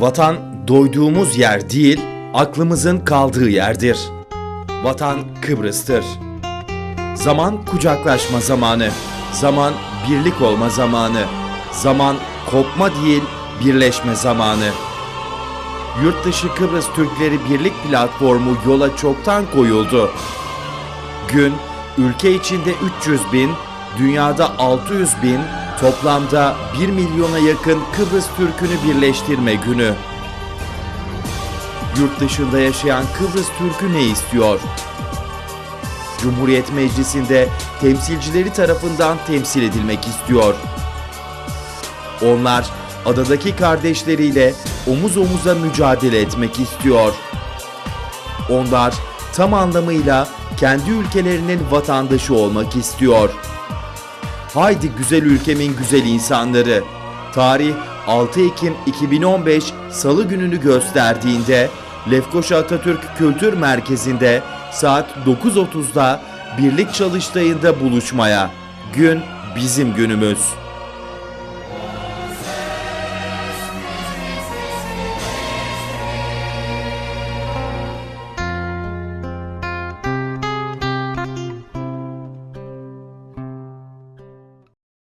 Vatan doyduğumuz yer değil, aklımızın kaldığı yerdir. Vatan Kıbrıs'tır. Zaman kucaklaşma zamanı. Zaman birlik olma zamanı. Zaman kopma değil, birleşme zamanı. Yurtdışı Kıbrıs Türkleri Birlik Platformu yola çoktan koyuldu. Gün, ülke içinde 300 bin, dünyada 600 bin, toplamda 1 milyona yakın Kıbrıs Türk'ünü birleştirme günü. Yurt dışında yaşayan Kıbrıs Türk'ü ne istiyor? Cumhuriyet Meclisi'nde temsilcileri tarafından temsil edilmek istiyor. Onlar adadaki kardeşleriyle omuz omuza mücadele etmek istiyor. Onlar tam anlamıyla kendi ülkelerinin vatandaşı olmak istiyor. Haydi güzel ülkemin güzel insanları. Tarih 6 Ekim 2015 Salı gününü gösterdiğinde Lefkoşa Atatürk Kültür Merkezi'nde saat 9.30'da Birlik Çalıştayı'nda buluşmaya. Gün bizim günümüz.